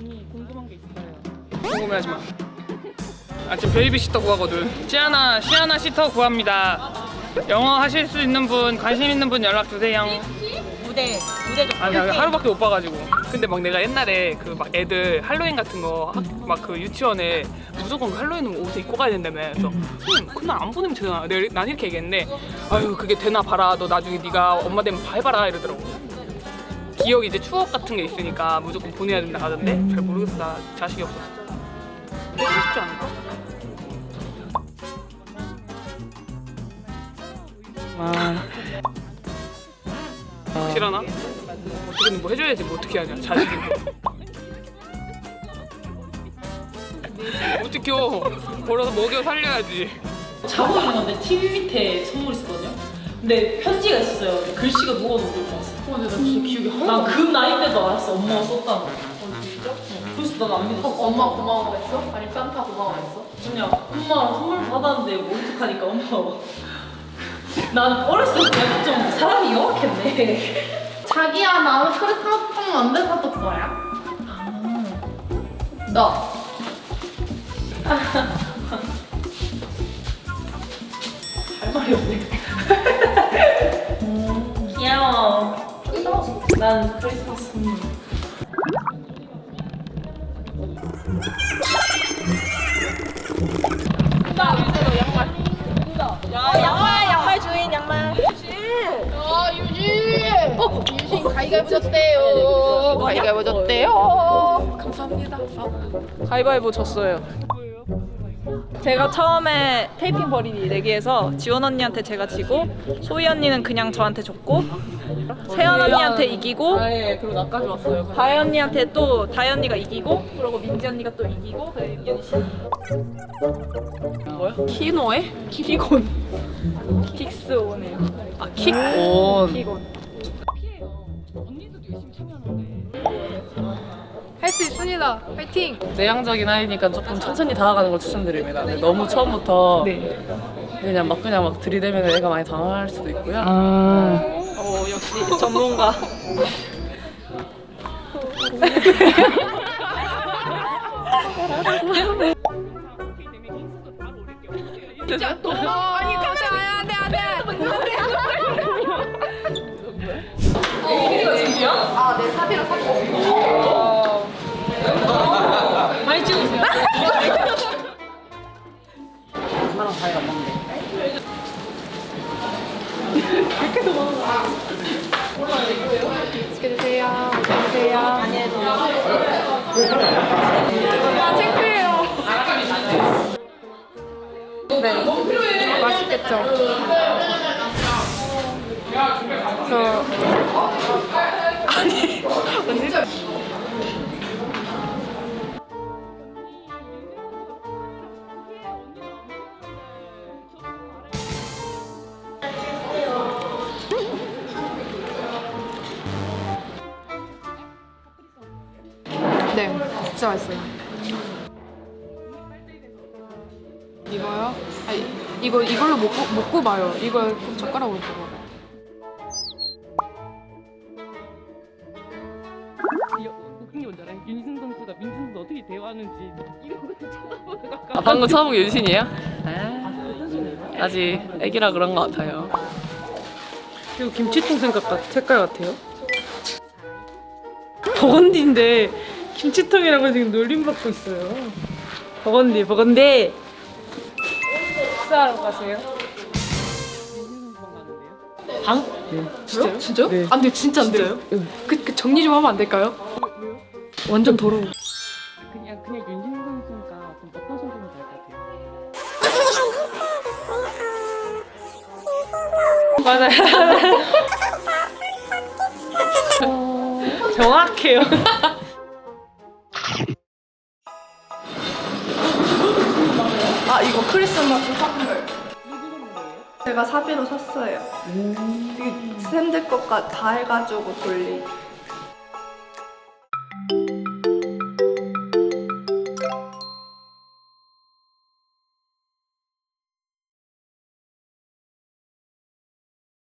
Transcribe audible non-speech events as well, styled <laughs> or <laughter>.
언니 궁금한 게 있어요. 궁금해하지 마. 아 지금 베이비 시터 구하거든. 시아나 시아나 시터 구합니다. 영어 하실 수 있는 분 관심 있는 분 연락 주세요. 무대 무대 좀. 아, 나 하루밖에 못 봐가지고. 근데 막 내가 옛날에 그 막 애들 할로윈 같은 거 막 그 유치원에 무조건 할로윈 옷을 입고 가야 된다며. 그래서 응, 그날 안 보내면 되잖아. 내가 난 이렇게 얘기했는데 아유 그게 되나 봐라. 너 나중에 네가 엄마 되면 다 해봐라 이러더라고. 기억 이제 추억 같은 게 있으니까 무조건 보내야 된다 하던데 잘 모르겠어. 나 자식이 없어서. 보고 싶지 않을까? 아, 확실하나? 어떻게든 뭐 해줘야지 뭐 어떻게 하냐 자식인데 어떻게요 벌어서 먹여 살려야지 자고 있는데 TV 밑에 선물 있었거든요. 근데 편지가 있었어요. 글씨가 누가 누굴 봤어. 어, 근데 나 진짜 기억이 하나도. 난그 나이 때도 알았어. 엄마가 썼다는 거. 어, 진짜? 그래서 난안 믿었어. 엄마 고마워했어? 아니 산타 고마워했어? 그냥 엄마랑 선물 받았는데 모른 척하니까 엄마가. 난 어렸을 때 좀 사람이 영악했네. 자기야 나는 크리스마스 송 언제 사줄 거야? 너 할 말이 없네. <laughs> 귀여워. 난 크리스마스 선물. 아 유진 어 유진 가위가위보 졌대요 가위가위보 졌대요 감사합니다 가위바위보 졌어요. 제가 처음에 테이핑 버리기 내기해서 지원 언니한테 제가 지고 소희 언니는 그냥 저한테 줬고 세연 언니한테 이기고 아예 그리고 나까지 왔어요. 다혜 언니한테 또 다혜 언니가 이기고 그리고 민지 언니가 또 이기고 그리고 씨 뭐야? 키노에? 키곤. 킥스온이에요 아 킥온. 킥온 할 수 있습니다 파이팅 내향적인 아이니까 조금 천천히 다가가는 걸 추천드립니다. 근데 너무 처음부터 네. 그냥 막 그냥 막 들이대면 애가 많이 당황할 수도 있고요. 아 어 역시 전문가 아니 가자 안돼 안돼 맛있게 드세요. 맛있게 드세요. 아 창피해요. 네 맛있겠죠? 저 아니 언니 진짜 맛있어요. 이거요? 아, 이- 이거 이걸로 못, 구- 못 굽어요. 이걸 꼭 젓가락으로 굽어요. 웃긴 게 뭔지 알아요? 윤승 선수가 민승 선수 어떻게 대화하는지 이러고 쳐다보는 것아 방금 처음 윤신이에요? 아, 아직 애기라 그런 것 같아요. 그리고 김치통 생각 같, 색깔 같아요. 버건디인데 김치통이라고 지금 놀림받고 있어요. 버건디, 버건디. 식사하러 가세요? 방? 진짜요? 진짜요? 네. 안 돼요, 진짜 안 돼요. 그, 그 정리 좀 하면 안 될까요? 완전 더러워. 그냥 그냥 윤신 선수가 좀 어떤 성격이 나을 것 같아요? 맞아요. <laughs> 정확해요. <laughs> 제가 사비로 샀어요. 되게 샌드 것과 다 해가지고 돌리